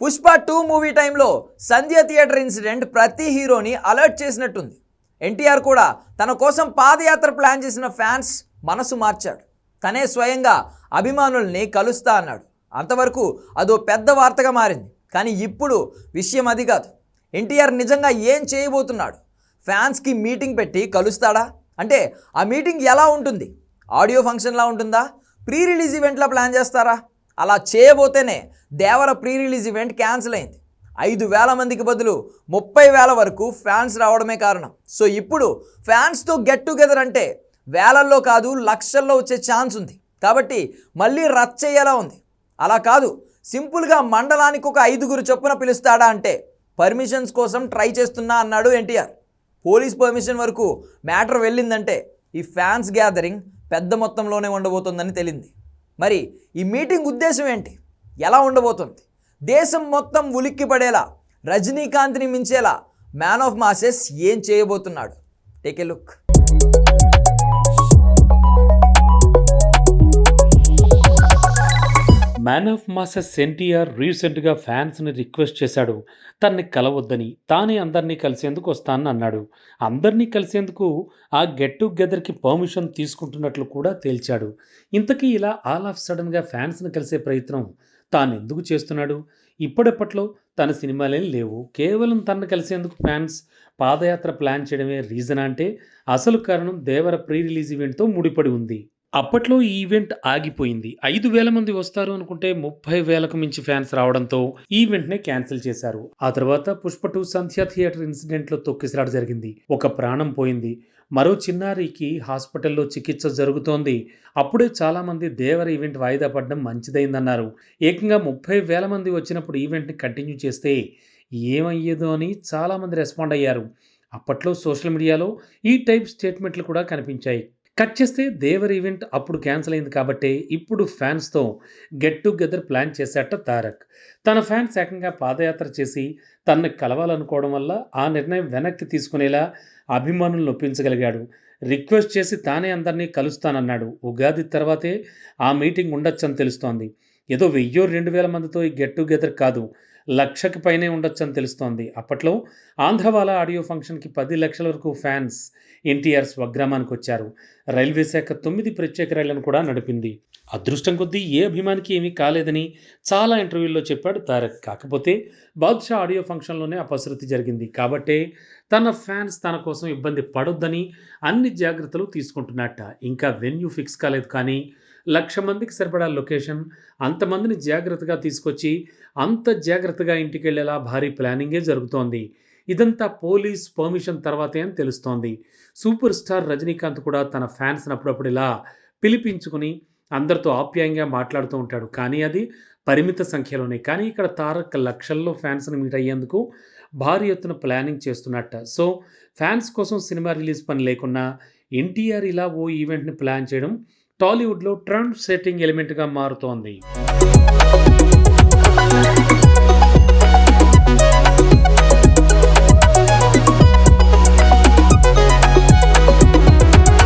Pushpa two movie టైంలో సంధ్య theatre incident ప్రతి హీరోని అలర్ట్ చేసినట్టుంది. ఎన్టీఆర్ కూడా తన కోసం పాదయాత్ర ప్లాన్ చేసిన ఫ్యాన్స్ మనసు మార్చాడు. తనే స్వయంగా అభిమానుల్ని కలుస్తా అన్నాడు. అంతవరకు అదో పెద్ద వార్తగా మారింది. కానీ ఇప్పుడు విషయం అది కాదు. ఎన్టీఆర్ నిజంగా ఏం చేయబోతున్నాడు? ఫ్యాన్స్కి మీటింగ్ పెట్టి కలుస్తాడా? అంటే ఆ మీటింగ్ ఎలా ఉంటుంది? ఆడియో ఫంక్షన్లా ఉంటుందా? ప్రీ రిలీజ్ ఈవెంట్లా ప్లాన్ చేస్తారా? అలా చేయబోతేనే Devara pre release event cancel అయింది. ఐదు వేల మందికి బదులు ముప్పై వేల వరకు ఫ్యాన్స్ రావడమే కారణం. సో ఇప్పుడు ఫ్యాన్స్తో గెట్ టుగెదర్ అంటే వేలల్లో కాదు లక్షల్లో వచ్చే ఛాన్స్ ఉంది. కాబట్టి మళ్ళీ రచ్చయ్యేలా ఉంది. అలా కాదు సింపుల్గా మండలానికి ఒక ఐదుగురు చొప్పున పిలుస్తాడా అంటే పర్మిషన్స్ కోసం ట్రై చేస్తున్నా అన్నాడు ఎన్టీఆర్. పోలీస్ పర్మిషన్ వరకు మ్యాటర్ వెళ్ళిందంటే ఈ ఫ్యాన్స్ గ్యాదరింగ్ పెద్ద మొత్తంలోనే ఉండబోతోందని తెలింది. మరి ఈ మీటింగ్ ఉద్దేశం ఏంటి? ఎలా ఉండబోతుంది? దేశం మొత్తం ఉలిక్కి పడేలా రజనీకాంత్ని మించేలా మ్యాన్ ఆఫ్ మాసెస్ ఏం చేయబోతున్నాడు? Take a look man of masses NTR రీసెంట్గా ఫ్యాన్స్ని రిక్వెస్ట్ చేశాడు. తన్ని కలవద్దని తానే అందరినీ కలిసేందుకు వస్తానని అన్నాడు. అందరినీ కలిసేందుకు ఆ గెట్ టుగెదర్కి పర్మిషన్ తీసుకుంటున్నట్లు కూడా తేల్చాడు. ఇంతకీ ఇలా ఆల్ ఆఫ్ సడన్గా ఫ్యాన్స్ని కలిసే ప్రయత్నం తాను ఎందుకు చేస్తున్నాడు? ఇప్పటిప్పట్లో తన సినిమాలేం లేవు. కేవలం తనను కలిసేందుకు ఫ్యాన్స్ పాదయాత్ర ప్లాన్ చేయడమే రీజన్ అంటే అసలు కారణం దేవర ప్రీ రిలీజ్ ఈవెంట్తో ముడిపడి ఉంది. అప్పట్లో ఈ ఈవెంట్ ఆగిపోయింది. ఐదు వేల మంది వస్తారు అనుకుంటే ముప్పై వేలకు మించి ఫ్యాన్స్ రావడంతో ఈవెంట్ని క్యాన్సిల్ చేశారు. ఆ తర్వాత పుష్ప టూ సంధ్యా థియేటర్ ఇన్సిడెంట్లో తొక్కిసలాట జరిగింది. ఒక ప్రాణం పోయింది. మరో చిన్నారికి హాస్పిటల్లో చికిత్స జరుగుతోంది. అప్పుడే చాలా మంది దేవర ఈవెంట్ వాయిదా పడడం మంచిదైందన్నారు. ఏకంగా ముప్పై వేల మంది వచ్చినప్పుడు ఈవెంట్ని కంటిన్యూ చేస్తే ఏమయ్యేదో అని చాలా మంది రెస్పాండ్ అయ్యారు. అప్పట్లో సోషల్ మీడియాలో ఈ టైప్ స్టేట్మెంట్లు కూడా కనిపించాయి. కట్ చేస్తే దేవర్ ఈవెంట్ అప్పుడు క్యాన్సిల్ అయింది కాబట్టి ఇప్పుడు ఫ్యాన్స్తో గెట్ టుగెదర్ ప్లాన్ చేశాట తారక్. తన ఫ్యాన్స్ ఏకంగా పాదయాత్ర చేసి తనని కలవాలనుకోవడం వల్ల ఆ నిర్ణయం వెనక్కి తీసుకునేలా అభిమానులను ఒప్పించగలిగాడు రిక్వెస్ట్ చేసి తానే అందరినీ కలుస్తానన్నాడు. ఉగాది తర్వాతే ఆ మీటింగ్ ఉండొచ్చని తెలుస్తోంది. ఏదో వెయ్యో రెండు వేల మందితో ఈ గెట్ టుగెదర్ కాదు లక్షకి పైనే ఉండొచ్చని తెలుస్తోంది. అప్పట్లో ఆంధ్రవాల ఆడియో ఫంక్షన్కి పది లక్షల వరకు ఫ్యాన్స్ ఎన్టీఆర్ స్వగ్రామానికి వచ్చారు. రైల్వే శాఖ తొమ్మిది ప్రత్యేక రైళ్ళను కూడా నడిపింది. అదృష్టం కొద్దీ ఏ అభిమానికి ఏమీ కాలేదని చాలా ఇంటర్వ్యూల్లో చెప్పాడు తారక్. కాకపోతే బాద్షా ఆడియో ఫంక్షన్లోనే అపశృతి జరిగింది. కాబట్టే తన ఫ్యాన్స్ తన కోసం ఇబ్బంది పడొద్దని అన్ని జాగ్రత్తలు తీసుకుంటున్నట్ట. ఇంకా వెన్యూ ఫిక్స్ కాలేదు కానీ లక్ష మందికి సరిపడా లొకేషన్ అంతమందిని జాగ్రత్తగా తీసుకొచ్చి అంత జాగ్రత్తగా ఇంటికి వెళ్ళేలా భారీ ప్లానింగే జరుగుతోంది. ఇదంతా పోలీస్ పర్మిషన్ తర్వాతే అని తెలుస్తోంది. సూపర్ స్టార్ రజనీకాంత్ కూడా తన ఫ్యాన్స్ని అప్పుడప్పుడు ఇలా పిలిపించుకుని అందరితో ఆప్యాయంగా మాట్లాడుతూ ఉంటాడు. కానీ అది పరిమిత సంఖ్యలోనే. కానీ ఇక్కడ తారక్ లక్షల్లో ఫ్యాన్స్ని మీట్ అయ్యేందుకు భారీ ఎత్తున ప్లానింగ్ చేస్తున్నట్ట. సో ఫ్యాన్స్ కోసం సినిమా రిలీజ్ పని లేకున్నా ఎన్టీఆర్ ఇలా ఓ ఈవెంట్ని ప్లాన్ చేయడం టాలీవుడ్లో ట్రెండ్ సెట్టింగ్ ఎలిమెంట్గా మారుతోంది.